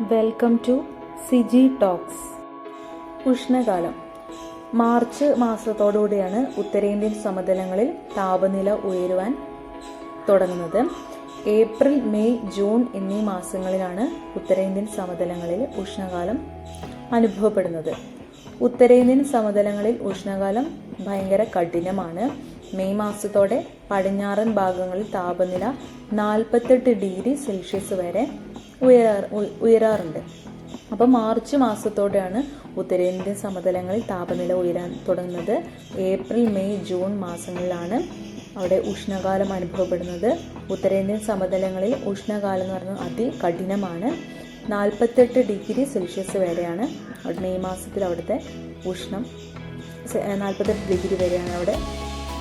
Welcome to CG talks ഉഷ്ണകാലം. March മാസത്തോടുകൂടിയാണ് ഉത്തരേന്ത്യൻ സമതലങ്ങളിൽ താപനില ഉയരുവാൻ തുടങ്ങുന്നത്. ഏപ്രിൽ മെയ് ജൂൺ എന്നീ മാസങ്ങളിലാണ് ഉത്തരേന്ത്യൻ സമതലങ്ങളിൽ ഉഷ്ണകാലം അനുഭവപ്പെടുന്നത്. ഉത്തരേന്ത്യൻ സമതലങ്ങളിൽ ഉഷ്ണകാലം ഭയങ്കര കഠിനമാണ്. മെയ് മാസത്തോടെ പടിഞ്ഞാറൻ ഭാഗങ്ങളിൽ താപനില നാൽപ്പത്തെട്ട് ഡിഗ്രി സെൽഷ്യസ് വരെ ഉയരാ ഉ- ഉയരാറുണ്ട്. അപ്പോൾ മാർച്ച് മാസത്തോടെയാണ് ഉത്തരേന്ത്യൻ സമതലങ്ങളിൽ താപനില ഉയരാൻ തുടങ്ങുന്നത്. ഏപ്രിൽ മെയ് ജൂൺ മാസങ്ങളിലാണ് അവിടെ ഉഷ്ണകാലം അനുഭവപ്പെടുന്നത്. ഉത്തരേന്ത്യൻ സമതലങ്ങളിൽ ഉഷ്ണകാലം എന്ന് പറയുന്നത് അതികഠിനമാണ്. നാൽപ്പത്തെട്ട് ഡിഗ്രി സെൽഷ്യസ് വരെയാണ് അവിടെ മെയ് മാസത്തിൽ അവിടുത്തെ ഉഷ്ണം. നാൽപ്പത്തെട്ട് ഡിഗ്രി വരെയാണ് അവിടെ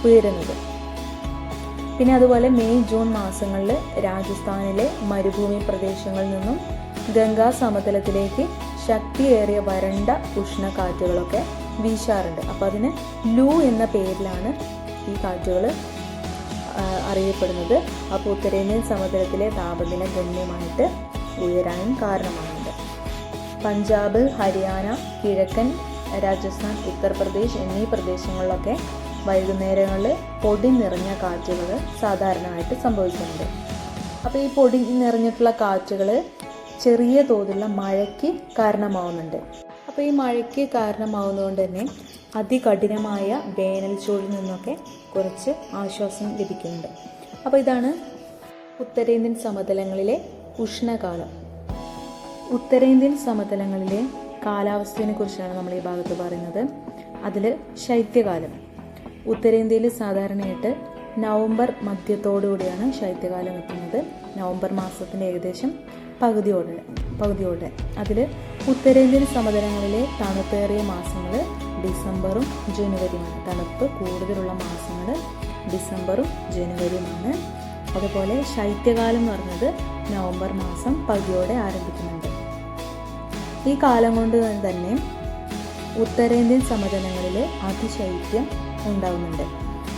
ഉയരുന്നത്. പിന്നെ അതുപോലെ മെയ് ജൂൺ മാസങ്ങളിൽ രാജസ്ഥാനിലെ മരുഭൂമി പ്രദേശങ്ങളിൽ നിന്നും ഗംഗാ സമതലത്തിലേക്ക് ശക്തിയേറിയ വരണ്ട ഉഷ്ണക്കാറ്റുകളൊക്കെ വീശാറുണ്ട്. അപ്പോൾ അതിന് ലൂ എന്ന പേരിലാണ് ഈ കാറ്റുകൾ അറിയപ്പെടുന്നത്. അപ്പോൾ ഉത്തരേന്ത്യൻ സമതലത്തിലെ താപനില ഗണ്യമായിട്ട് ഉയരാനും കാരണമാകുന്നുണ്ട്. പഞ്ചാബ് ഹരിയാന കിഴക്കൻ രാജസ്ഥാൻ ഉത്തർപ്രദേശ് എന്നീ പ്രദേശങ്ങളിലൊക്കെ വൈകുന്നേരങ്ങളിൽ പൊടി നിറഞ്ഞ കാറ്റുകൾ സാധാരണയായിട്ട് സംഭവിക്കുന്നുണ്ട്. അപ്പോൾ ഈ പൊടി നിറഞ്ഞിട്ടുള്ള കാറ്റുകൾ ചെറിയ തോതിലുള്ള മഴയ്ക്ക് കാരണമാവുന്നുണ്ട്. അപ്പോൾ ഈ മഴയ്ക്ക് കാരണമാവുന്നതുകൊണ്ട് തന്നെ അതികഠിനമായ വേനൽ ചൂടിൽ നിന്നൊക്കെ കുറച്ച് ആശ്വാസം ലഭിക്കുന്നുണ്ട്. അപ്പോൾ ഇതാണ് ഉത്തരേന്ത്യൻ സമതലങ്ങളിലെ ഉഷ്ണകാലം. ഉത്തരേന്ത്യൻ സമതലങ്ങളിലെ കാലാവസ്ഥയെക്കുറിച്ചാണ് നമ്മൾ ഈ ഭാഗത്ത് പറയുന്നത്. അതിൽ ശൈത്യകാലം. ഉത്തരേന്ത്യയിൽ സാധാരണയായിട്ട് നവംബർ മധ്യത്തോടുകൂടിയാണ് ശൈത്യകാലം എത്തുന്നത്. നവംബർ മാസത്തിന്റെ ഏകദേശം പകുതിയോടെ പകുതിയോടെ. അതിൽ ഉത്തരേന്ത്യൻ സമതലങ്ങളിലെ തണുപ്പേറിയ മാസങ്ങൾ ഡിസംബറും ജനുവരിയുമാണ്. തണുപ്പ് കൂടുതലുള്ള മാസങ്ങൾ ഡിസംബറും ജനുവരിയുമാണ്. അതുപോലെ ശൈത്യകാലം എന്ന് പറഞ്ഞത് നവംബർ മാസം പകുതിയോടെ ആരംഭിക്കുന്നുണ്ട്. ഈ കാലം കൊണ്ട് തന്നെ ഉത്തരേന്ത്യൻ സമതലങ്ങളിൽ അതിശൈത്യം ഉണ്ടാകുന്നുണ്ട്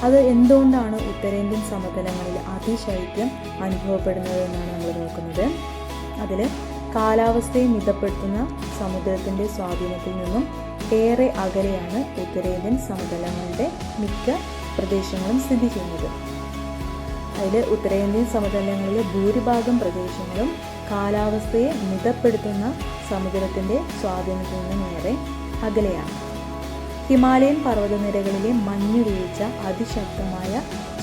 അത് എന്തുകൊണ്ടാണ് ഉത്തരേന്ത്യൻ സമതലങ്ങളിൽ അതിശൈത്യം അനുഭവപ്പെടുന്നത് എന്നാണ് നമ്മൾ നോക്കുന്നത്. അതിൽ കാലാവസ്ഥയെ മിതപ്പെടുത്തുന്ന സമുദ്രത്തിന്റെ സ്വാധീനത്തിൽ നിന്നും ഏറെ അകലെയാണ് ഉത്തരേന്ത്യൻ സമതലങ്ങളുടെ മിക്ക പ്രദേശങ്ങളും സ്ഥിതി ചെയ്യുന്നത്. അതിൽ ഉത്തരേന്ത്യൻ സമതലങ്ങളിലെ ഭൂരിഭാഗം പ്രദേശങ്ങളും കാലാവസ്ഥയെ മിതപ്പെടുത്തുന്ന സമുദ്രത്തിന്റെ സ്വാധീനത്തിൽ നിന്നും ഏറെ അകലെയാണ്. ഹിമാലയൻ പർവതനിരകളിലെ മഞ്ഞുവീഴ്ച അതിശക്തമായ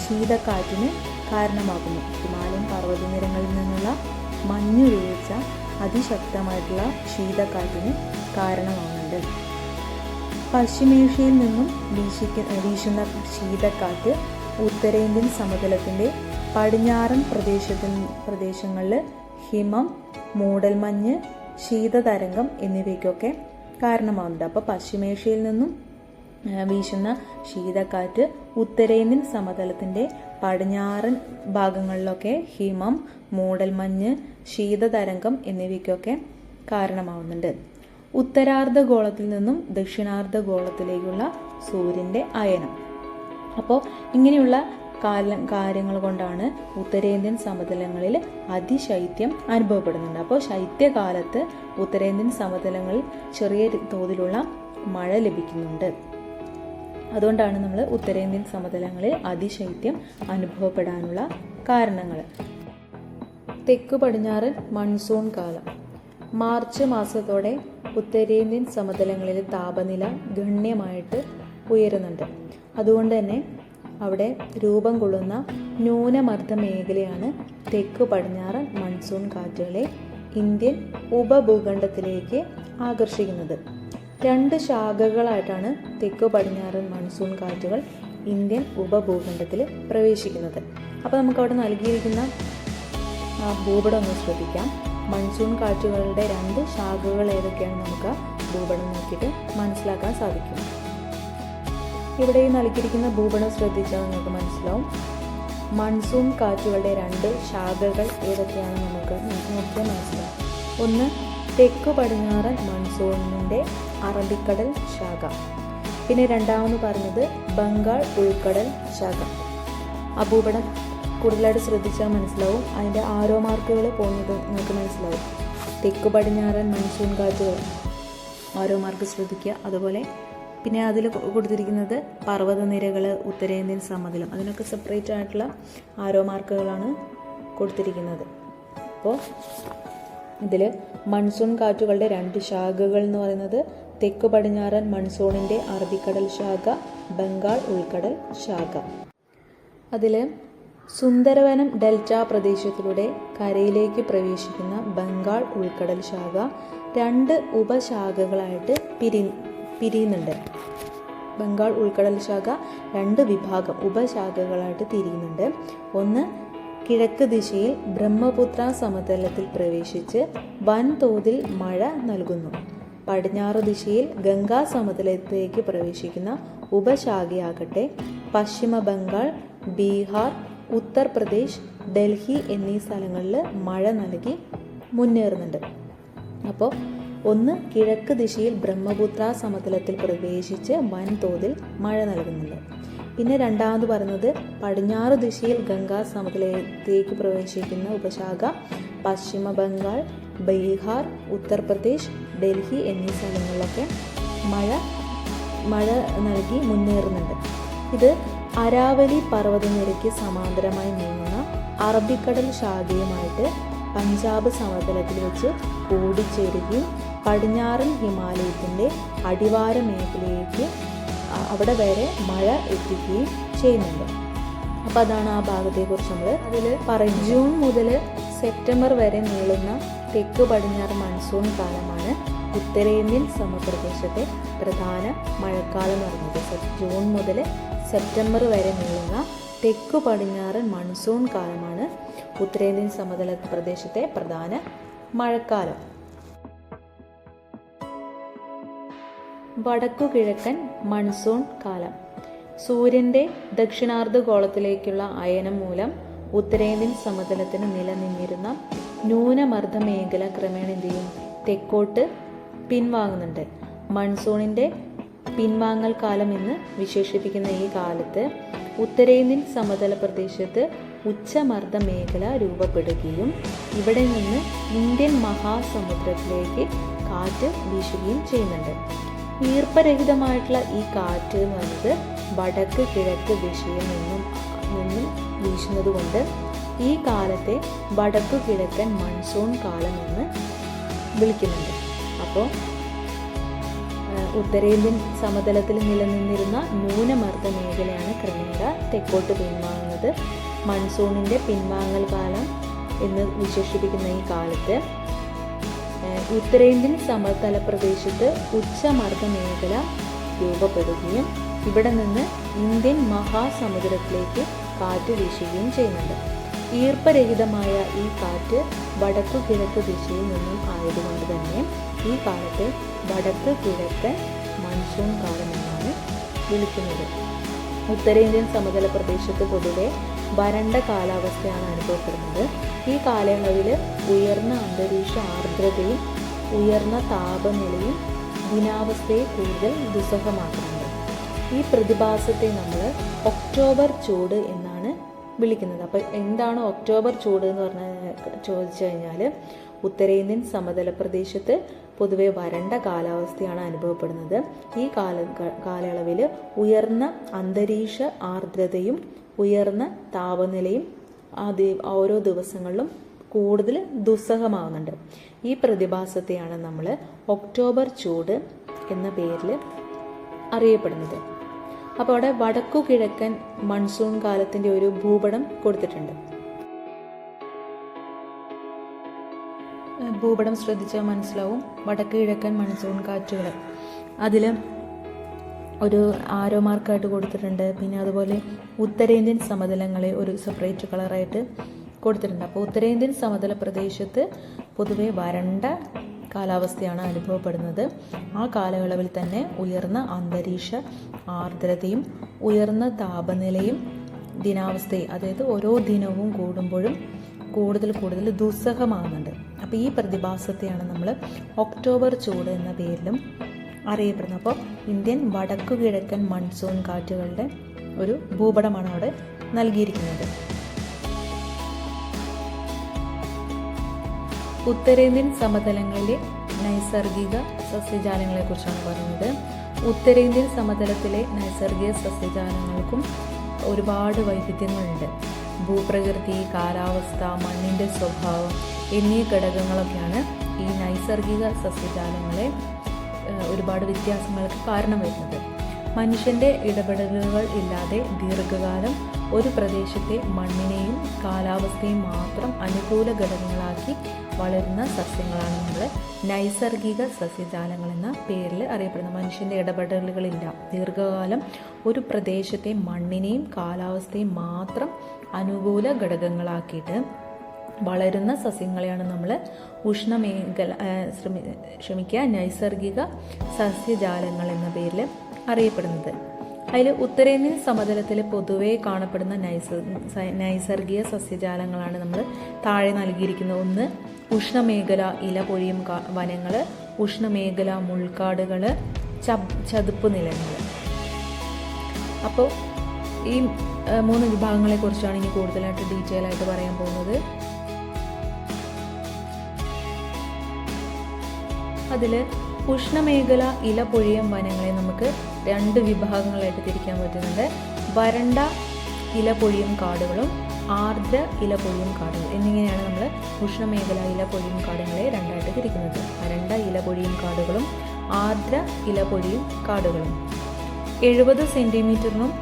ശീതക്കാറ്റിന് കാരണമാകുന്നു. ഹിമാലയൻ പർവതനിരകളിൽ നിന്നുള്ള മഞ്ഞുവീഴ്ച അതിശക്തമായിട്ടുള്ള ശീതക്കാറ്റിന് കാരണമാകുന്നുണ്ട്. പശ്ചിമേഷ്യയിൽ നിന്നും വീശിക്ക വീശുന്ന ശീതക്കാറ്റ് ഉത്തരേന്ത്യൻ സമതലത്തിന്റെ പടിഞ്ഞാറൻ പ്രദേശത്തിൽ പ്രദേശങ്ങളിൽ ഹിമം മൂടൽമഞ്ഞ് ശീതതരംഗം എന്നിവയ്ക്കൊക്കെ കാരണമാകുന്നുണ്ട് അപ്പോൾ പശ്ചിമേഷ്യയിൽ നിന്നും വീശുന്ന ശീതക്കാറ്റ് ഉത്തരേന്ത്യൻ സമതലത്തിന്റെ പടിഞ്ഞാറൻ ഭാഗങ്ങളിലൊക്കെ ഹിമം മൂടൽമഞ്ഞ് ശീതതരംഗം എന്നിവയ്ക്കൊക്കെ കാരണമാവുന്നുണ്ട്. ഉത്തരാർദ്ധഗോളത്തിൽ നിന്നും ദക്ഷിണാർദ്ധഗോളത്തിലേക്കുള്ള സൂര്യന്റെ അയനം. അപ്പോൾ ഇങ്ങനെയുള്ള കാല കാര്യങ്ങൾ കൊണ്ടാണ് ഉത്തരേന്ത്യൻ സമതലങ്ങളിൽ അതിശൈത്യം അനുഭവപ്പെടുന്നുണ്ട്. അപ്പോൾ ശൈത്യകാലത്ത് ഉത്തരേന്ത്യൻ സമതലങ്ങളിൽ ചെറിയ തോതിലുള്ള മഴ ലഭിക്കുന്നുണ്ട്. അതുകൊണ്ടാണ് നമ്മൾ ഉത്തരേന്ത്യൻ സമതലങ്ങളിൽ അതിശൈത്യം അനുഭവപ്പെടാനുള്ള കാരണങ്ങൾ. തെക്ക് പടിഞ്ഞാറൻ മൺസൂൺ കാലം. മാർച്ച് മാസത്തോടെ ഉത്തരേന്ത്യൻ സമതലങ്ങളിൽ താപനില ഗണ്യമായിട്ട് ഉയരുന്നുണ്ട്. അതുകൊണ്ട് തന്നെ അവിടെ രൂപം കൊള്ളുന്ന ന്യൂനമർദ്ദ മേഖലയാണ് തെക്ക് പടിഞ്ഞാറൻ മൺസൂൺ കാറ്റുകളെ ഇന്ത്യൻ ഉപഭൂഖണ്ഡത്തിലേക്ക് ആകർഷിക്കുന്നത്. രണ്ട് ശാഖകളായിട്ടാണ് തെക്ക് പടിഞ്ഞാറൻ മൺസൂൺ കാറ്റുകൾ ഇന്ത്യൻ ഉപഭൂഖണ്ഡത്തിൽ പ്രവേശിക്കുന്നത്. അപ്പോൾ നമുക്ക് അവിടെ നൽകിയിരിക്കുന്ന ഭൂപടം ഒന്ന് ശ്രദ്ധിക്കാം. മൺസൂൺ കാറ്റുകളുടെ രണ്ട് ശാഖകൾ ഏതൊക്കെയാണ് നമുക്ക് ഭൂപടം നോക്കിയിട്ട് മനസ്സിലാക്കാൻ സാധിക്കും. ഇവിടെ ഈ നൽകിയിരിക്കുന്ന ഭൂപടം ശ്രദ്ധിച്ചാൽ നിങ്ങൾക്ക് മനസ്സിലാവും. മൺസൂൺ കാറ്റുകളുടെ രണ്ട് ശാഖകൾ ഏതൊക്കെയാണെന്ന് നമുക്ക് നോക്കിയാൽ മനസ്സിലാവും. ഒന്ന് തെക്കു പടിഞ്ഞാറൻ മൺസൂണിന്റെ അറബിക്കടൽ ശാഖ. പിന്നെ രണ്ടാമെന്ന് പറഞ്ഞത് ബംഗാൾ ഉൾക്കടൽ ശാഖ. ആ ഭൂപടം കൂടുതലായിട്ട് ശ്രദ്ധിച്ചാൽ മനസ്സിലാവും. അതിന്റെ ആരോ മാർക്കുകൾ പോകുന്നത് നിങ്ങൾക്ക് മനസ്സിലാവും. തെക്കു പടിഞ്ഞാറൻ മൺസൂൺ കാറ്റുകൾ ആരോ മാർക്ക് ശ്രദ്ധിക്കുക. അതുപോലെ പിന്നെ അതിൽ കൊടുത്തിരിക്കുന്നത് പർവതനിരകൾ ഉത്തരേന്ത്യൻ സമതലം അതിനൊക്കെ സെപ്പറേറ്റ് ആയിട്ടുള്ള ആരോ മാർക്കുകളാണ് കൊടുത്തിരിക്കുന്നത്. അപ്പോൾ ഇതിൽ മൺസൂൺ കാറ്റുകളുടെ രണ്ട് ശാഖകൾ എന്ന് പറയുന്നത് തെക്ക് പടിഞ്ഞാറൻ മൺസൂണിന്റെ അറബിക്കടൽ ശാഖ ബംഗാൾ ഉൾക്കടൽ ശാഖ. അതിൽ സുന്ദരവനം ഡെൽറ്റ പ്രദേശത്തിലൂടെ കരയിലേക്ക് പ്രവേശിക്കുന്ന ബംഗാൾ ഉൾക്കടൽ ശാഖ രണ്ട് ഉപശാഖകളായിട്ട് പിരി പിരിയുന്നുണ്ട്. ബംഗാൾ ഉൾക്കടൽ ശാഖ രണ്ട് വിഭാഗം ഉപശാഖകളായിട്ട് തിരിയുന്നുണ്ട്. ഒന്ന് കിഴക്ക് ദിശയിൽ ബ്രഹ്മപുത്ര സമതലത്തിൽ പ്രവേശിച്ച് വൻതോതിൽ മഴ നൽകുന്നു. പടിഞ്ഞാറ് ദിശയിൽ ഗംഗാ സമതലത്തിലേക്ക് പ്രവേശിക്കുന്ന ഉപശാഖയാകട്ടെ പശ്ചിമ ബംഗാൾ ബീഹാർ ഉത്തർപ്രദേശ് ഡൽഹി എന്നീ സ്ഥലങ്ങളിൽ മഴ നൽകി മുന്നേറുന്നുണ്ട്. അപ്പോൾ ഒന്ന് കിഴക്ക് ദിശയിൽ ബ്രഹ്മപുത്ര സമതലത്തിൽ പ്രവേശിച്ച് വൻതോതിൽ മഴ നൽകുന്നുണ്ട്. പിന്നെ രണ്ടാമത് പറയുന്നത് പടിഞ്ഞാറ് ദിശയിൽ ഗംഗാ സമതലത്തിലേക്ക് പ്രവേശിക്കുന്ന ഉപശാഖ പശ്ചിമ ബംഗാൾ ബീഹാർ ഉത്തർപ്രദേശ് ഡൽഹി എന്നീ സ്ഥലങ്ങളിലൊക്കെ മഴ മഴ നൽകി മുന്നേറുന്നുണ്ട്. ഇത് അരാവലി പർവതനിരയ്ക്ക് സമാന്തരമായി നീങ്ങുന്ന അറബിക്കടൽ ശാഖയുമായിട്ട് പഞ്ചാബ് സമതലത്തിൽ വെച്ച് കൂടിച്ചേരുകയും പടിഞ്ഞാറൻ ഹിമാലയത്തിന്റെ അടിവാര മേഖലയിലേക്ക് അവിടെ വരെ മഴ എത്തിക്കുകയും ചെയ്യുന്നുണ്ട്. അപ്പം അതാണ് ആ ഭാഗത്തെക്കുറിച്ച് നമ്മൾ അതിൽ പറയും ജൂൺ മുതൽ സെപ്റ്റംബർ വരെ നീളുന്ന തെക്ക് പടിഞ്ഞാറ് മൺസൂൺ കാലമാണ് ഉത്തരേന്ത്യൻ സമപ്രദേശത്തെ പ്രധാന മഴക്കാലം എന്ന് പറയുന്നത്. ജൂൺ മുതൽ സെപ്റ്റംബർ വരെ നീളുന്ന തെക്കു പടിഞ്ഞാറ് മൺസൂൺ കാലമാണ് ഉത്തരേന്ത്യൻ സമതല പ്രദേശത്തെ പ്രധാന മഴക്കാലം. വടക്കു കിഴക്കൻ മൺസൂൺ കാലം. സൂര്യന്റെ ദക്ഷിണാർദ്ധഗോളത്തിലേക്കുള്ള അയനം മൂലം ഉത്തരേന്ത്യൻ സമതലത്തിന് നിലനിന്നിരുന്ന ന്യൂനമർദ്ദ മേഖല ക്രമേണ എന്ത് തെക്കോട്ട് പിൻവാങ്ങുന്നുണ്ട്. മൺസൂണിന്റെ പിൻവാങ്ങൽ കാലം എന്ന് വിശേഷിപ്പിക്കുന്ന ഈ കാലത്ത് ഉത്തരേന്ത്യൻ സമതല പ്രദേശത്ത് ഉച്ചമർദ്ദ മേഖല രൂപപ്പെടുകയും ഇവിടെ നിന്ന് ഇന്ത്യൻ മഹാസമുദ്രത്തിലേക്ക് കാറ്റ് വീശുകയും ചെയ്യുന്നുണ്ട്. ഈർപ്പരഹിതമായിട്ടുള്ള ഈ കാറ്റ് എന്ന് പറയുന്നത് വടക്ക് കിഴക്ക് ദിശയിൽ നിന്നും നിന്നും വീശുന്നത് കൊണ്ട് ഈ കാലത്തെ വടക്കു കിഴക്കൻ മൺസൂൺ കാലം എന്ന് വിളിക്കുന്നുണ്ട്. അപ്പോൾ ഉത്തരേന്ത്യൻ സമതലത്തിൽ നിലനിന്നിരുന്ന ന്യൂനമർദ്ദ മേഖലയാണ് ക്രമേണ തെക്കോട്ട് പിൻവാങ്ങുന്നത്. മൺസൂണിന്റെ പിൻവാങ്ങൽ കാലം എന്ന് വിശേഷിപ്പിക്കുന്ന ഈ കാലത്ത് ഉത്തരേന്ത്യൻ സമതല പ്രദേശത്ത് ഉച്ചമർദ്ദ മേഖല രൂപപ്പെടുകയും ഇവിടെ നിന്ന് ഇന്ത്യൻ മഹാസമുദ്രത്തിലേക്ക് കാറ്റ് വീശുകയും ചെയ്യുന്നുണ്ട്. ഈർപ്പരഹിതമായ ഈ കാറ്റ് വടക്കു കിഴക്ക് ദിശയിൽ നിന്നും ആയതുകൊണ്ട് തന്നെ ഈ കാലത്തെ വടക്ക് കിഴക്കൻ മൺസൂൺ കാലം എന്നാണ് വിളിക്കുന്നത്. ഉത്തരേന്ത്യൻ സമതല പ്രദേശത്ത് പൊതുവെ വരണ്ട കാലാവസ്ഥയാണ് അനുഭവപ്പെടുന്നത്. ഈ കാലയളവിൽ ഉയർന്ന അന്തരീക്ഷ ആർദ്രതയും ഉയർന്ന താപനിലയും ദിനാവസ്ഥയെ കൂടുതൽ ദുസ്സഹമാക്കുന്നുണ്ട് ഈ പ്രതിഭാസത്തെ നമ്മൾ ഒക്ടോബർ ചൂട് എന്നാണ് വിളിക്കുന്നത്. അപ്പോൾ എന്താണ് ഒക്ടോബർ ചൂട് എന്ന് പറഞ്ഞ ചോദിച്ചു കഴിഞ്ഞാൽ ഉത്തരേന്ത്യൻ സമതല പ്രദേശത്ത് പൊതുവെ വരണ്ട കാലാവസ്ഥയാണ് അനുഭവപ്പെടുന്നത്. ഈ കാല കാലയളവിൽ ഉയർന്ന അന്തരീക്ഷ ആർദ്രതയും ഉയർന്ന താപനിലയും ഓരോ ദിവസങ്ങളിലും കൂടുതൽ ദുസ്സഹമാവുന്നുണ്ട്. ഈ പ്രതിഭാസത്തെയാണ് നമ്മൾ ഒക്ടോബർ ചൂട് എന്ന പേരിൽ അറിയപ്പെടുന്നത്. അപ്പോൾ അവിടെ വടക്കു കിഴക്കൻ മൺസൂൺ കാലത്തിന്റെ ഒരു ഭൂപടം കൊടുത്തിട്ടുണ്ട്. ഭൂപടം ശ്രദ്ധിച്ചാൽ മനസ്സിലാവും. വടക്ക് കിഴക്കൻ മൺസൂൺ കാറ്റുകൾ അതിൽ ഒരു ആരോ മാർക്കായിട്ട് കൊടുത്തിട്ടുണ്ട്. പിന്നെ അതുപോലെ ഉത്തരേന്ത്യൻ സമതലങ്ങളെ ഒരു സെപ്പറേറ്റ് കളറായിട്ട് കൊടുത്തിട്ടുണ്ട്. അപ്പോൾ ഉത്തരേന്ത്യൻ സമതല പ്രദേശത്ത് പൊതുവെ വരണ്ട കാലാവസ്ഥയാണ് അനുഭവപ്പെടുന്നത്. ആ കാലയളവിൽ തന്നെ ഉയർന്ന അന്തരീക്ഷ ആർദ്രതയും ഉയർന്ന താപനിലയും ദിനാവസ്ഥയും അതായത് ഓരോ ദിനവും കൂടുമ്പോഴും കൂടുതൽ കൂടുതൽ ദുസ്സഹമാകുന്നുണ്ട്. അപ്പോൾ ഈ പ്രതിഭാസത്തെയാണ് നമ്മൾ ഒക്ടോബർ ചൂട് എന്ന പേരിലും അറിയപ്പെടുന്നത്. അപ്പോൾ ഇന്ത്യൻ വടക്കു കിഴക്കൻ മൺസൂൺ കാറ്റുകളുടെ ഒരു ഭൂപടമാണ് അവിടെ നൽകിയിരിക്കുന്നത്. ഉത്തരേന്ത്യൻ സമതലങ്ങളിലെ നൈസർഗിക സസ്യജാലങ്ങളെക്കുറിച്ചാണ് പറയുന്നത്. ഉത്തരേന്ത്യൻ സമതലത്തിലെ നൈസർഗിക സസ്യജാലങ്ങൾക്കും ഒരുപാട് വൈവിധ്യങ്ങളുണ്ട്. ഭൂപ്രകൃതി കാലാവസ്ഥ മണ്ണിന്റെ സ്വഭാവം എന്നീ ഘടകങ്ങളൊക്കെയാണ് ഈ നൈസർഗിക സസ്യജാലങ്ങളെ ഒരുപാട് വ്യത്യാസങ്ങൾക്ക് കാരണം വരുന്നത് മനുഷ്യന്റെ ഇടപെടലുകൾ ഇല്ലാതെ ദീർഘകാലം ഒരു പ്രദേശത്തെ മണ്ണിനെയും കാലാവസ്ഥയും മാത്രം അനുകൂല ഘടകങ്ങളാക്കി വളരുന്ന സസ്യങ്ങളാണ് നമ്മൾ നൈസർഗിക സസ്യജാലങ്ങൾ എന്ന പേരിൽ അറിയപ്പെടുന്നത് മനുഷ്യന്റെ ഇടപെടലുകളില്ല. ദീർഘകാലം ഒരു പ്രദേശത്തെ മണ്ണിനെയും കാലാവസ്ഥയും മാത്രം അനുകൂല ഘടകങ്ങളാക്കിയിട്ട് വളരുന്ന സസ്യങ്ങളെയാണ് നമ്മൾ ഉഷ്ണമേഖല ശ്രമി ക്ഷമിക്കുക നൈസർഗിക സസ്യജാലങ്ങൾ എന്ന പേരിൽ അറിയപ്പെടുന്നത്. അതിൽ ഉത്തരേന്ത്യൻ സമതലത്തിൽ പൊതുവേ കാണപ്പെടുന്ന നൈസ നൈസർഗിക സസ്യജാലങ്ങളാണ് നമ്മൾ താഴെ നൽകിയിരിക്കുന്നത്. ഒന്ന് ഉഷ്ണമേഖല ഇല പൊഴിയും വനങ്ങൾ ഉഷ്ണമേഖല മുൾക്കാടുകൾ ചതുപ്പ് നിലങ്ങൾ അപ്പോൾ ഈ മൂന്ന് വിഭാഗങ്ങളെ കുറിച്ചാണ് ഇനി കൂടുതലായിട്ട് ഡീറ്റെയിൽ ആയിട്ട് പറയാൻ പോകുന്നത്. അതിൽ ഉഷ്ണമേഖല ഇല പൊഴിയം വനങ്ങളെ നമുക്ക് രണ്ട് വിഭാഗങ്ങളായിട്ട് തിരിക്കാൻ പറ്റുന്നുണ്ട്. വരണ്ട ഇലപൊഴിയും കാടുകളും ആർദ്ര ഇലപൊഴിയും കാടുകൾ എന്നിങ്ങനെയാണ് നമ്മൾ ഉഷ്ണമേഖല ഇലപൊഴിയും കാടുകളെ രണ്ടായിട്ട് തിരിക്കുന്നത്. വരണ്ട ഇലപൊഴിയും കാടുകളും ആർദ്ര ഇലപൊഴിയും കാടുകളും. എഴുപത് സെന്റിമീറ്ററിനും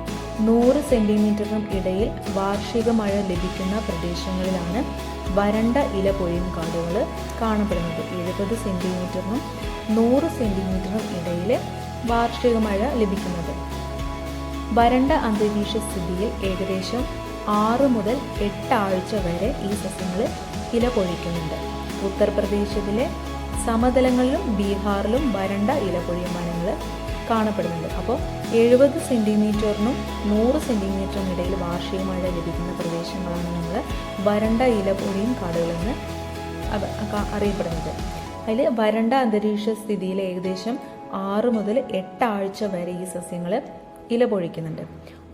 നൂറ് സെന്റിമീറ്ററിനും ഇടയിൽ വാർഷിക മഴ ലഭിക്കുന്ന പ്രദേശങ്ങളിലാണ് വരണ്ട ഇലപൊഴിയും കാടുകൾ കാണപ്പെടുന്നത്. എഴുപത് സെന്റിമീറ്ററിനും നൂറ് സെന്റിമീറ്ററിനും ഇടയിൽ വാർഷിക മഴ ലഭിക്കുന്നത്. വരണ്ട അന്തരീക്ഷ സ്ഥിതിയിൽ ഏകദേശം ആറ് മുതൽ എട്ട് ആഴ്ച വരെ ഈ സസ്യങ്ങൾ ഇല പൊഴിക്കുന്നുണ്ട് ഉത്തർപ്രദേശിലെ സമതലങ്ങളിലും ബീഹാറിലും വരണ്ട ഇല പൊഴിയുമാനങ്ങൾ കാണപ്പെടുന്നുണ്ട്. അപ്പോൾ എഴുപത് സെന്റിമീറ്ററിനും നൂറ് സെന്റിമീറ്ററിനും ഇടയിൽ വാർഷിക മഴ ലഭിക്കുന്ന പ്രദേശങ്ങളാണ് നമ്മൾ വരണ്ട ഇല പൊഴിയും കാടുകളെന്ന് അറിയപ്പെടുന്നത്. അതിൽ വരണ്ട അന്തരീക്ഷ സ്ഥിതിയിൽ ഏകദേശം ആറ് മുതൽ എട്ട് ആഴ്ച വരെ ഈ സസ്യങ്ങൾ ഇല പൊഴിക്കുന്നുണ്ട്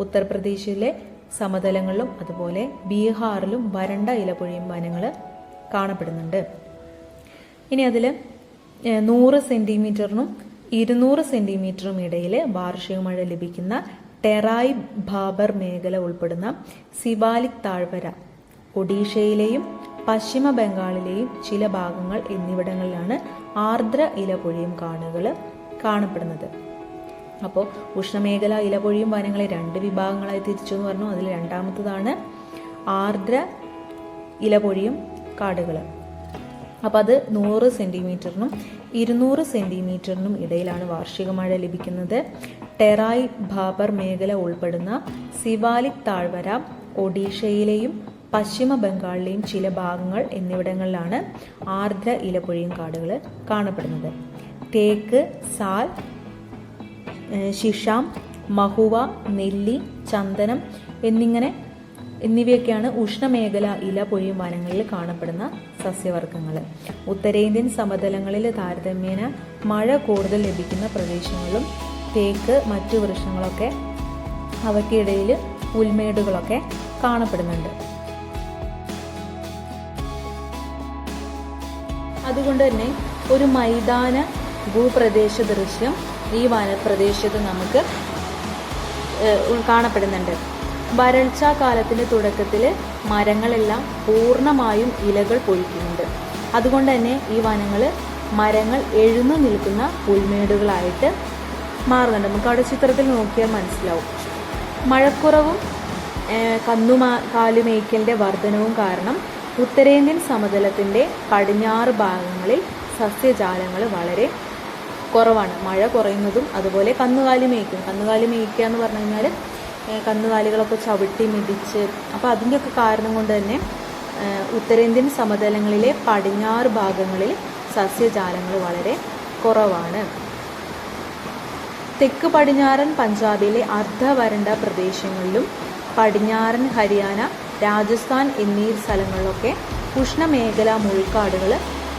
ഉത്തർപ്രദേശിലെ സമതലങ്ങളിലും അതുപോലെ ബീഹാറിലും വരണ്ട ഇലപൊഴിയും വനങ്ങൾ കാണപ്പെടുന്നുണ്ട്. ഇനി അതിൽ നൂറ് സെന്റിമീറ്ററിനും ഇരുന്നൂറ് സെന്റിമീറ്ററും ഇടയിൽ വാർഷിക മഴ ലഭിക്കുന്ന ടെറായ് ബാബർ മേഖല ഉൾപ്പെടുന്ന സിവാലിക് താഴ്വര ഒഡീഷയിലെയും പശ്ചിമ ബംഗാളിലെയും ചില ഭാഗങ്ങൾ എന്നിവിടങ്ങളിലാണ് ആർദ്ര ഇലപൊഴിയും കാണുകൾ കാണപ്പെടുന്നത്. അപ്പോൾ ഉഷ്ണമേഖല ഇലപൊഴിയും വനങ്ങളെ രണ്ട് വിഭാഗങ്ങളായി തിരിച്ചു എന്ന് പറഞ്ഞു. അതിൽ രണ്ടാമത്തതാണ് ആർദ്ര ഇലപൊഴിയും കാടുകൾ അപ്പോൾ അത് നൂറ് സെന്റിമീറ്ററിനും ഇരുന്നൂറ് സെന്റിമീറ്ററിനും ഇടയിലാണ് വാർഷിക മഴ ലഭിക്കുന്നത്. ടെറായ് ഭാബർ മേഖല ഉൾപ്പെടുന്ന സിവാലിക് താഴ്വര ഒഡീഷയിലെയും പശ്ചിമ ബംഗാളിലെയും ചില ഭാഗങ്ങൾ എന്നിവിടങ്ങളിലാണ് ആർദ്ര ഇലപൊഴിയും കാടുകൾ കാണപ്പെടുന്നത്. തേക്ക് സാൽ ശിഷാം മഹുവ നെല്ലി ചന്ദനം എന്നിങ്ങനെ എന്നിവയൊക്കെയാണ് ഉഷ്ണമേഖല ഇല പൊഴിയും വനങ്ങളിൽ കാണപ്പെടുന്ന സസ്യവർഗങ്ങൾ. ഉത്തരേന്ത്യൻ സമതലങ്ങളിൽ താരതമ്യേന മഴ കൂടുതൽ ലഭിക്കുന്ന പ്രദേശങ്ങളിലും തേക്ക് മറ്റു വൃക്ഷങ്ങളൊക്കെ അവയ്ക്കിടയിൽ പുൽമേടുകളൊക്കെ കാണപ്പെടുന്നുണ്ട്. അതുകൊണ്ട് തന്നെ ഒരു മൈതാന ഭൂപ്രദേശ ദൃശ്യം ഈ വനപ്രദേശത്ത് നമുക്ക് കാണപ്പെടുന്നുണ്ട്. വരൾച്ച കാലത്തിന്റെ തുടക്കത്തിൽ മരങ്ങളെല്ലാം പൂർണമായും ഇലകൾ പൊഴിക്കുന്നുണ്ട്. അതുകൊണ്ട് തന്നെ ഈ വനങ്ങൾ മരങ്ങൾ എഴുന്നു നിൽക്കുന്ന പുൽമേടുകളായിട്ട് മാറുന്നുണ്ട്. നമുക്ക് അവിടെ ചിത്രത്തിൽ നോക്കിയാൽ മനസ്സിലാവും. മഴക്കുറവും കന്നുമാ കാലുമേക്കലിന്റെ വർധനവും കാരണം ഉത്തരേന്ത്യൻ സമതലത്തിന്റെ പടിഞ്ഞാറ് ഭാഗങ്ങളിൽ സസ്യജാലങ്ങൾ വളരെ കുറവാണ്. മഴ കുറയുന്നതും അതുപോലെ കന്നുകാലി മേയ്ക്കും. കന്നുകാലി മേയ്ക്കുക എന്ന് പറഞ്ഞു കഴിഞ്ഞാൽ കന്നുകാലികളൊക്കെ ചവിട്ടി മിതിച്ച് അപ്പോൾ അതിന്റെയൊക്കെ കാരണം കൊണ്ട് തന്നെ ഉത്തരേന്ത്യൻ സമതലങ്ങളിലെ പടിഞ്ഞാറ് ഭാഗങ്ങളിൽ സസ്യജാലങ്ങൾ വളരെ കുറവാണ്. തെക്ക് പടിഞ്ഞാറൻ പഞ്ചാബിലെ അർദ്ധവരണ്ട പ്രദേശങ്ങളിലും പടിഞ്ഞാറൻ ഹരിയാന രാജസ്ഥാൻ എന്നീ സ്ഥലങ്ങളിലൊക്കെ ഉഷ്ണമേഖലാ മുൾക്കാടുകൾ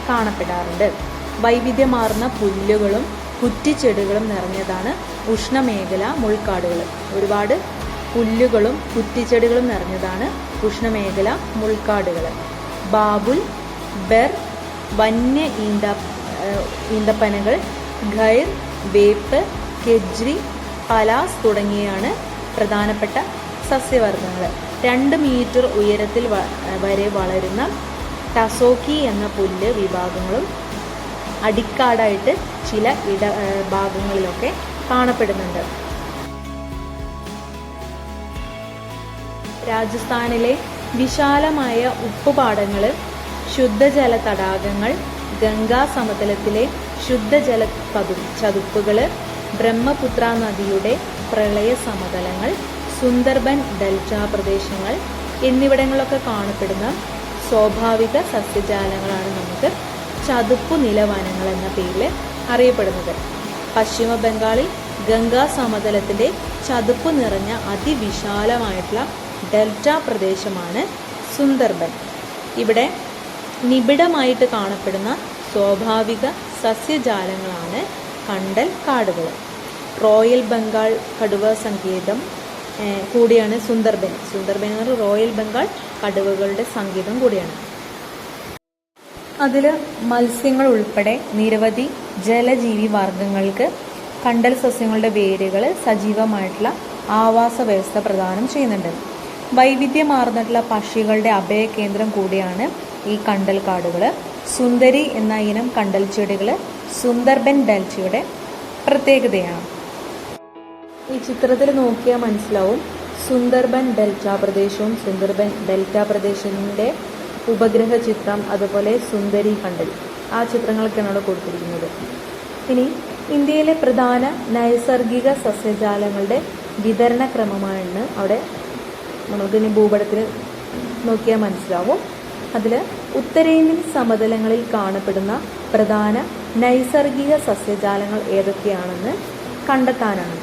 കാണപ്പെടാറുണ്ട്. വൈവിധ്യമാർന്ന പുല്ലുകളും കുറ്റിച്ചെടികളും നിറഞ്ഞതാണ് ഉഷ്ണമേഖല മുൾക്കാടുകൾ. ഒരുപാട് പുല്ലുകളും കുറ്റിച്ചെടികളും നിറഞ്ഞതാണ് ഉഷ്ണമേഖല മുൾക്കാടുകൾ. ബാബുൽ ബെർ വന്യ ഈന്ത ഈന്തപ്പനകൾ ഖൈർ വേപ്പ് കെജ്രി പലാസ് തുടങ്ങിയാണ് പ്രധാനപ്പെട്ട സസ്യവർഗങ്ങൾ. രണ്ട് മീറ്റർ ഉയരത്തിൽ വരെ വളരുന്ന ടസോക്കി എന്ന പുല്ല് വിഭാഗങ്ങളും അടിക്കാടായിട്ട് ചില ഇട ഭാഗങ്ങളിലൊക്കെ കാണപ്പെടുന്നുണ്ട്. രാജസ്ഥാനിലെ വിശാലമായ ഉപ്പുപാടങ്ങൾ ശുദ്ധജല തടാകങ്ങൾ ഗംഗാ സമതലത്തിലെ ശുദ്ധജല പതു ചതുപ്പുകൾ ബ്രഹ്മപുത്ര നദിയുടെ പ്രളയ സമതലങ്ങൾ സുന്ദർബൻ ഡെൽറ്റ പ്രദേശങ്ങൾ എന്നിവിടങ്ങളൊക്കെ കാണപ്പെടുന്ന സ്വാഭാവിക സസ്യജാലങ്ങളാണ് നമുക്ക് ചതുപ്പു നിലവനങ്ങൾ എന്ന പേരിൽ അറിയപ്പെടുന്നത്. പശ്ചിമ ബംഗാളിൽ ഗംഗാ സമതലത്തിന്റെ ചതുപ്പ് നിറഞ്ഞ അതിവിശാലമായിട്ടുള്ള ഡെൽറ്റ പ്രദേശമാണ് സുന്ദർബൻ. ഇവിടെ നിബിഡമായിട്ട് കാണപ്പെടുന്ന സ്വാഭാവിക സസ്യജാലങ്ങളാണ് കണ്ടൽ കാടുകൾ റോയൽ ബംഗാൾ കടുവ സങ്കേതം കൂടിയാണ് സുന്ദർബൻ. സുന്ദർബൻ എന്ന് പറഞ്ഞാൽ റോയൽ ബംഗാൾ കടുവകളുടെ സങ്കേതം കൂടിയാണ്. അതിൽ മത്സ്യങ്ങൾ ഉൾപ്പെടെ നിരവധി ജലജീവി വർഗങ്ങൾക്ക് കണ്ടൽ സസ്യങ്ങളുടെ വേരുകൾ സജീവമായിട്ടുള്ള ആവാസ വ്യവസ്ഥ പ്രദാനം ചെയ്യുന്നുണ്ട്. വൈവിധ്യമാർന്നിട്ടുള്ള പക്ഷികളുടെ അഭയ കേന്ദ്രം കൂടിയാണ് ഈ കണ്ടൽ കാടുകൾ സുന്ദരി എന്ന ഇനം കണ്ടൽ ചെടികൾ സുന്ദർബൻ ഡൽച്ചയുടെ പ്രത്യേകതയാണ്. ഈ ചിത്രത്തിൽ നോക്കിയാൽ മനസ്സിലാവും. സുന്ദർബൻ ഡെൽറ്റ പ്രദേശവും സുന്ദർബൻ ഡെൽറ്റ പ്രദേശത്തിന്റെ ഉപഗ്രഹ ചിത്രം അതുപോലെ സുന്ദരി കണ്ടൽ. ആ ചിത്രങ്ങളൊക്കെയാണ് കൊടുത്തിരിക്കുന്നത്. ഇനി ഇന്ത്യയിലെ പ്രധാന നൈസർഗിക സസ്യജാലങ്ങളുടെ വിതരണ ക്രമമാണ് അവിടെ നമുക്കിനി ഭൂപടത്തിൽ നോക്കിയാൽ മനസ്സിലാവും. അതിൽ ഉത്തരേന്ത്യൻ സമതലങ്ങളിൽ കാണപ്പെടുന്ന പ്രധാന നൈസർഗിക സസ്യജാലങ്ങൾ ഏതൊക്കെയാണെന്ന് കണ്ടെത്താനാണ്.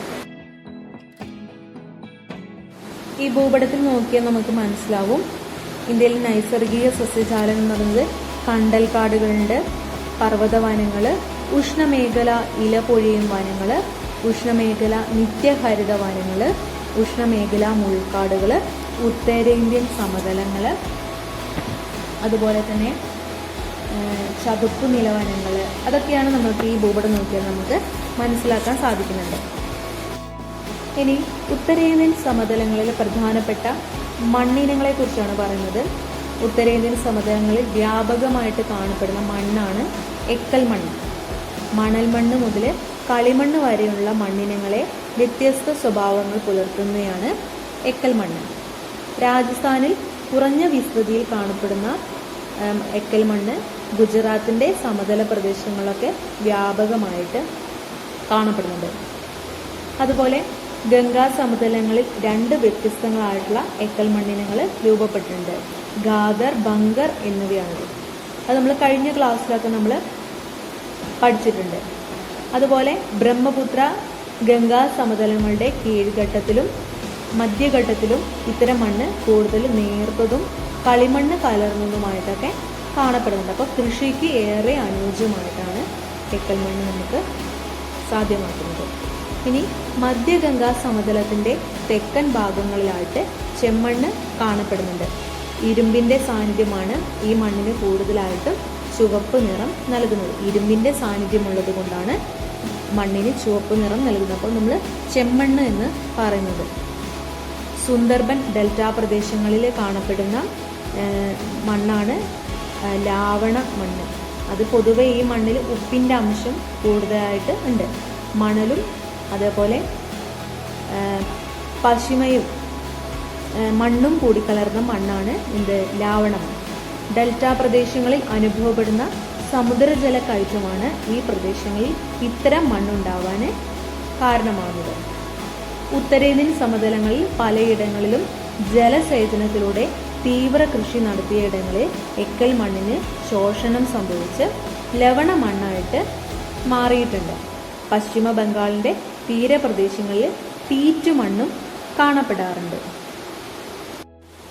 ഈ ഭൂപടത്തിൽ നോക്കിയാൽ നമുക്ക് മനസ്സിലാവും. ഇന്ത്യയിൽ നൈസർഗിക സസ്യജാലം എന്ന് പറയുന്നത് കണ്ടൽക്കാടുകളുണ്ട് പർവതവനങ്ങൾ ഉഷ്ണമേഖല ഇല പൊഴിയും വനങ്ങൾ ഉഷ്ണമേഖല നിത്യഹരിത വനങ്ങൾ ഉഷ്ണമേഖല മുൾക്കാടുകൾ ഉത്തരേന്ത്യൻ സമതലങ്ങൾ അതുപോലെ തന്നെ ചതുപ്പ് നിലവനങ്ങൾ അതൊക്കെയാണ് നമുക്ക് ഈ ഭൂപടം നോക്കിയാൽ നമുക്ക് മനസ്സിലാക്കാൻ സാധിക്കുന്നുണ്ട്. ഇനി ഉത്തരേന്ത്യൻ സമതലങ്ങളിൽ പ്രധാനപ്പെട്ട മണ്ണിനങ്ങളെ കുറിച്ചാണ് പറയുന്നത്. ഉത്തരേന്ത്യൻ സമതലങ്ങളിൽ വ്യാപകമായിട്ട് കാണപ്പെടുന്ന മണ്ണാണ് എക്കൽ മണ്ണ്. മണൽ മണ്ണ് മുതൽ കളിമണ്ണ് വരെയുള്ള മണ്ണിനങ്ങളെ വ്യത്യസ്ത സ്വഭാവങ്ങൾ പുലർത്തുന്നതാണ് എക്കൽ മണ്ണ്. രാജസ്ഥാനിൽ കുറഞ്ഞ വിസ്തൃതിയിൽ കാണപ്പെടുന്ന എക്കൽ മണ്ണ് ഗുജറാത്തിന്റെ സമതല പ്രദേശങ്ങളൊക്കെ വ്യാപകമായിട്ട് കാണപ്പെടുന്നുണ്ട്. അതുപോലെ ഗംഗാ സമതലങ്ങളിൽ രണ്ട് വ്യത്യസ്തങ്ങളായിട്ടുള്ള എക്കൽ മണ്ണിനങ്ങൾ രൂപപ്പെട്ടിട്ടുണ്ട്. ഗാദർ ബങ്കർ എന്നിവയാണ്. അത് നമ്മൾ കഴിഞ്ഞ ക്ലാസ്സിലൊക്കെ നമ്മൾ പഠിച്ചിട്ടുണ്ട്. അതുപോലെ ബ്രഹ്മപുത്ര ഗംഗാ സമതലങ്ങളുടെ കീഴ്ഘട്ടത്തിലും മധ്യഘട്ടത്തിലും ഇത്തരം മണ്ണ് കൂടുതൽ നേർത്തതും കളിമണ്ണ് കലർന്നതുമായിട്ടൊക്കെ കാണപ്പെടുന്നുണ്ട്. അപ്പോൾ കൃഷിക്ക് ഏറെ അനുയോജ്യമായിട്ടാണ് എക്കൽ മണ്ണ് നമുക്ക് സാധ്യമാക്കുന്നത്. ഇനി മധ്യഗംഗാ സമതലത്തിന്റെ തെക്കൻ ഭാഗങ്ങളിലായിട്ട് ചെമ്മണ്ണ് കാണപ്പെടുന്നുണ്ട്. ഇരുമ്പിന്റെ സാന്നിധ്യമാണ് ഈ മണ്ണിന് കൂടുതലായിട്ടും ചുവപ്പ് നിറം നൽകുന്നത്. ഇരുമ്പിന്റെ സാന്നിധ്യമുള്ളത് കൊണ്ടാണ് മണ്ണിന് ചുവപ്പ് നിറം നൽകുന്നത്. അപ്പോൾ നമ്മൾ ചെമ്മണ്ണ് എന്ന് പറയുന്നത്. സുന്ദർബൻ ഡെൽറ്റ പ്രദേശങ്ങളിൽ കാണപ്പെടുന്ന മണ്ണാണ് ലാവണ മണ്ണ്. അത് പൊതുവെ ഈ മണ്ണിൽ ഉപ്പിന്റെ അംശം കൂടുതലായിട്ട് ഉണ്ട്. മണലും അതേപോലെ പശിമയും മണ്ണും കൂടിക്കലർന്ന മണ്ണാണ് എന്ത് ലാവണം. ഡെൽറ്റ പ്രദേശങ്ങളിൽ അനുഭവപ്പെടുന്ന സമുദ്രജല കയറ്റമാണ് ഈ പ്രദേശങ്ങളിൽ ഇത്തരം മണ്ണുണ്ടാവാൻ കാരണമാകുന്നത്. ഉത്തരേന്ത്യൻ സമതലങ്ങളിൽ പലയിടങ്ങളിലും ജലസേചനത്തിലൂടെ തീവ്ര കൃഷി നടത്തിയ ഇടങ്ങളിൽ എക്കൽ മണ്ണിന് ശോഷണം സംഭവിച്ച് ലവണ മണ്ണായിട്ട് മാറിയിട്ടുണ്ട്. പശ്ചിമ ബംഗാളിന്റെ തീരപ്രദേശങ്ങളിൽ തീറ്റുമണ്ണും കാണപ്പെടാറുണ്ട്.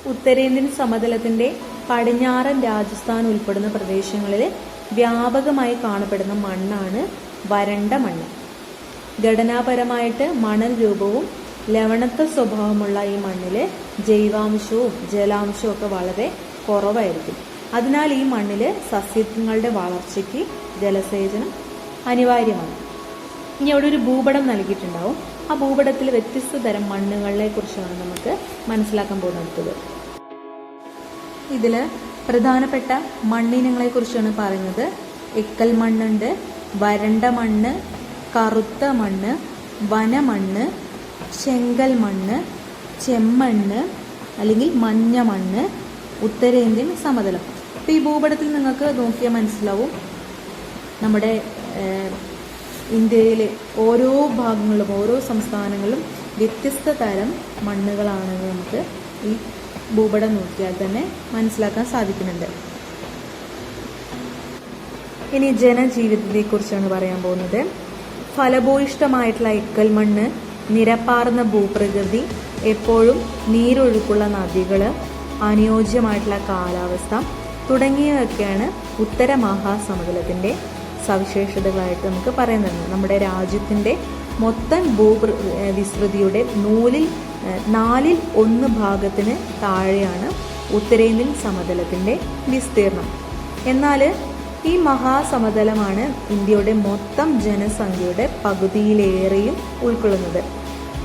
ഉത്തരേന്ത്യൻ സമതലത്തിന്റെ പടിഞ്ഞാറൻ രാജസ്ഥാൻ ഉൾപ്പെടുന്ന പ്രദേശങ്ങളിൽ വ്യാപകമായി കാണപ്പെടുന്ന മണ്ണാണ് വരണ്ട മണ്ണ്. ഘടനാപരമായിട്ട് മണൽ രൂപവും ലവണത്വ സ്വഭാവമുള്ള ഈ മണ്ണിൽ ജൈവാംശവും ജലാംശവും ഒക്കെ വളരെ കുറവായിരിക്കും. അതിനാൽ ഈ മണ്ണിൽ സസ്യങ്ങളുടെ വളർച്ചയ്ക്ക് ജലസേചനം അനിവാര്യമാണ്. ഇനി അവിടെ ഒരു ഭൂപടം നൽകിയിട്ടുണ്ടാവും. ആ ഭൂപടത്തിൽ വ്യത്യസ്ത തരം മണ്ണുകളെ കുറിച്ചാണ് നമുക്ക് മനസ്സിലാക്കാൻ പോകുന്നത്. ഇതിൽ പ്രധാനപ്പെട്ട മണ്ണിനങ്ങളെ കുറിച്ചാണ് പറയുന്നത്. എക്കൽ മണ്ണുണ്ട് വരണ്ട മണ്ണ് കറുത്ത മണ്ണ് വനമണ്ണ് ചെങ്കൽ മണ്ണ് ചെമ്മണ്ണ് അല്ലെങ്കിൽ മഞ്ഞ മണ്ണ് ഉത്തരേന്ത്യൻ സമതലം. അപ്പോൾ ഈ ഭൂപടത്തിൽ നിങ്ങൾക്ക് നോക്കിയാൽ മനസ്സിലാവും. നമ്മുടെ ഇന്ത്യയിലെ ഓരോ ഭാഗങ്ങളിലും ഓരോ സംസ്ഥാനങ്ങളിലും വ്യത്യസ്ത തരം മണ്ണുകളാണെന്ന് നമുക്ക് ഈ ഭൂപടം നോക്കിയാൽ തന്നെ മനസ്സിലാക്കാൻ സാധിക്കുന്നുണ്ട്. ഇനി ജനജീവിതത്തെ കുറിച്ചാണ് പറയാൻ പോകുന്നത്. ഫലഭൂയിഷ്ടമായിട്ടുള്ള ഇക്കൽ മണ്ണ് നിരപ്പാർന്ന ഭൂപ്രകൃതി എപ്പോഴും നീരൊഴുക്കുള്ള നദികൾ അനുയോജ്യമായിട്ടുള്ള കാലാവസ്ഥ തുടങ്ങിയവയൊക്കെയാണ് ഉത്തര മഹാസമുദ്രത്തിന്റെ സവിശേഷതകളായിട്ട് നമുക്ക് പറയുന്നത് നമ്മുടെ രാജ്യത്തിന്റെ മൊത്തം ഭൂപ്ര വിസ്തൃതിയുടെ നൂലിൽ നാലിൽ ഒന്ന് ഭാഗത്തിന് താഴെയാണ് ഉത്തരേന്ത്യൻ സമതലത്തിന്റെ വിസ്തീർണം. എന്നാൽ ഈ മഹാസമതലമാണ് ഇന്ത്യയുടെ മൊത്തം ജനസംഖ്യയുടെ പകുതിയിലേറെയും ഉൾക്കൊള്ളുന്നത്.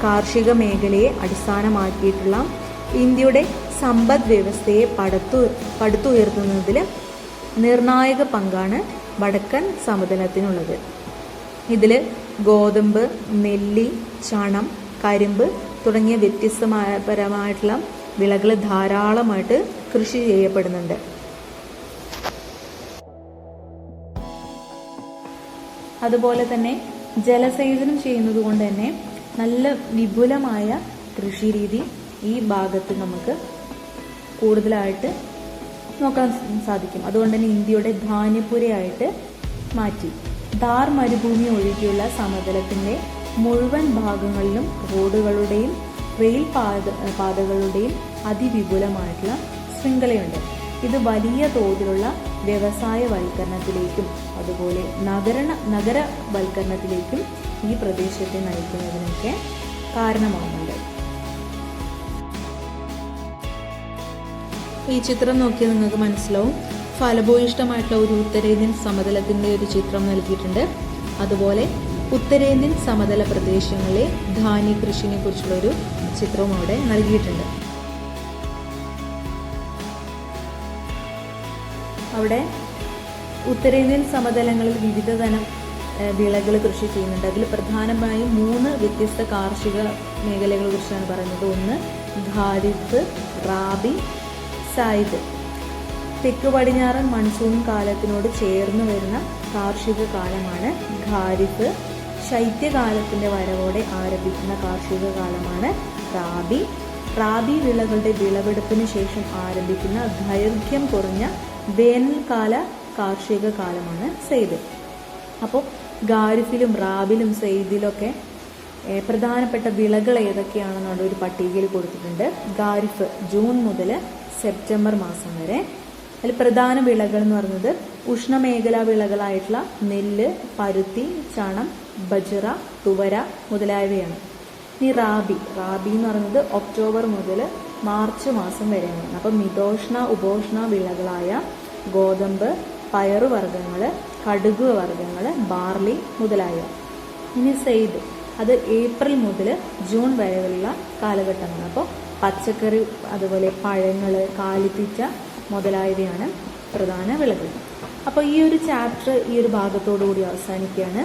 കാർഷിക മേഖലയെ അടിസ്ഥാനമാക്കിയിട്ടുള്ള ഇന്ത്യയുടെ സമ്പദ് വ്യവസ്ഥയെ പടുത്തു പടുത്തുയർത്തുന്നതിൽ നിർണായക പങ്കാണ് വടക്കൻ സമതലത്തിനുള്ളത് ഇതിൽ ഗോതമ്പ് നെല്ലി ചണം കരിമ്പ് തുടങ്ങിയ വ്യത്യസ്തമായ പരമായിട്ടുള്ള വിളകൾ ധാരാളമായിട്ട് കൃഷി ചെയ്യപ്പെടുന്നുണ്ട്. അതുപോലെ തന്നെ ജലസേചനം ചെയ്യുന്നത് കൊണ്ട് തന്നെ നല്ല വിപുലമായ കൃഷി രീതി ഈ ഭാഗത്ത് നമുക്ക് കൂടുതലായിട്ട് നോക്കാൻ സാധിക്കും. അതുകൊണ്ട് തന്നെ ഇന്ത്യയുടെ ധാന്യപുരയായിട്ട് മാറ്റി. ധാർ മരുഭൂമി ഒഴികെയുള്ള സമതലത്തിന്റെ മുഴുവൻ ഭാഗങ്ങളിലും റോഡുകളുടെയും റെയിൽ പാത പാതകളുടെയും അതിവിപുലമായിട്ടുള്ള ശൃംഖലയുണ്ട്. ഇത് വലിയ തോതിലുള്ള വ്യവസായവൽക്കരണത്തിലേക്കും അതുപോലെ നഗരണ നഗരവൽക്കരണത്തിലേക്കും ഈ പ്രദേശത്തെ നയിക്കുന്നതിനൊക്കെ കാരണമാകുന്നുണ്ട് ഈ ചിത്രം നോക്കിയാൽ നിങ്ങൾക്ക് മനസ്സിലാവും. ഫലഭൂയിഷ്ടമായിട്ടുള്ള ഒരു ഉത്തരേന്ത്യൻ സമതലത്തിന്റെ ഒരു ചിത്രം നൽകിയിട്ടുണ്ട്. അതുപോലെ ഉത്തരേന്ത്യൻ സമതല പ്രദേശങ്ങളിലെ ധാന്യ കൃഷിനെ കുറിച്ചുള്ള ഒരു ചിത്രവും അവിടെ നൽകിയിട്ടുണ്ട്. അവിടെ ഉത്തരേന്ത്യൻ സമതലങ്ങളിൽ വിവിധ തരം വിളകൾ കൃഷി ചെയ്യുന്നുണ്ട്. അതിൽ പ്രധാനമായും മൂന്ന് വ്യത്യസ്ത കാർഷിക മേഖലകളെ കുറിച്ചാണ് പറയുന്നത്. ഒന്ന് ഖാരിഫ് റാബി സായിദ്. തെക്ക് പടിഞ്ഞാറൻ മൺസൂൺ കാലത്തിനോട് ചേർന്ന് വരുന്ന കാർഷിക കാലമാണ് ഖാരിഫ്. ശൈത്യകാലത്തിന്റെ വരവോടെ ആരംഭിക്കുന്ന കാർഷിക കാലമാണ് റാബി. റാബി വിളകളുടെ വിളവെടുപ്പിന് ശേഷം ആരംഭിക്കുന്ന ദൈർഘ്യം കുറഞ്ഞ വേനൽക്കാല കാർഷിക കാലമാണ് സെയ്ദ്. അപ്പോൾ ഖാരിഫിലും റാബിലും സെയ്ദിലൊക്കെ പ്രധാനപ്പെട്ട വിളകൾ ഏതൊക്കെയാണെന്നുള്ള ഒരു പട്ടികയിൽ കൊടുത്തിട്ടുണ്ട്. ഖാരിഫ് ജൂൺ മുതൽ സെപ്റ്റംബർ മാസം വരെ. അതിൽ പ്രധാന വിളകൾ എന്ന് പറയുന്നത് ഉഷ്ണമേഖലാ വിളകളായിട്ടുള്ള നെല്ല് പരുത്തി ചണം ബജറ തുവര മുതലായവയാണ്. ഇനി റാബി. റാബി എന്ന് പറയുന്നത് ഒക്ടോബർ മുതൽ മാർച്ച് മാസം വരെയാണ്. അപ്പം മിതോഷ്ണ ഉപോഷ്ണ വിളകളായ ഗോതമ്പ് പയറുവർഗങ്ങൾ കടുക് വർഗങ്ങൾ ബാർലി മുതലായവ ഇനി സെയ്ദ്. അത് ഏപ്രിൽ മുതൽ ജൂൺ വരെയുള്ള കാലഘട്ടമാണ്. അപ്പോൾ പച്ചക്കറി അതുപോലെ പഴങ്ങൾ കാലിത്തീറ്റ മുതലായവയാണ് പ്രധാന വിളകൾ. അപ്പോൾ ഈ ഒരു ചാപ്റ്റർ ഈ ഒരു ഭാഗത്തോടുകൂടി അവസാനിക്കുകയാണ്.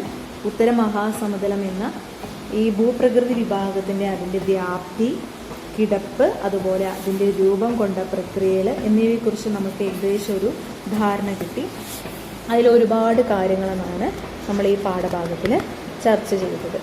ഉത്തര മഹാസമതലം എന്ന ഈ ഭൂപ്രകൃതി വിഭാഗത്തിന്റെ അതിന്റെ വ്യാപ്തി കിടപ്പ് അതുപോലെ അതിന്റെ രൂപം കൊണ്ട പ്രക്രിയകൾ എന്നിവയെക്കുറിച്ച് നമുക്ക് ഏകദേശം ഒരു ധാരണ കിട്ടി. അതിൽ ഒരുപാട് കാര്യങ്ങളാണ് നമ്മൾ ഈ പാഠഭാഗത്തിൽ ചർച്ച ചെയ്തത്.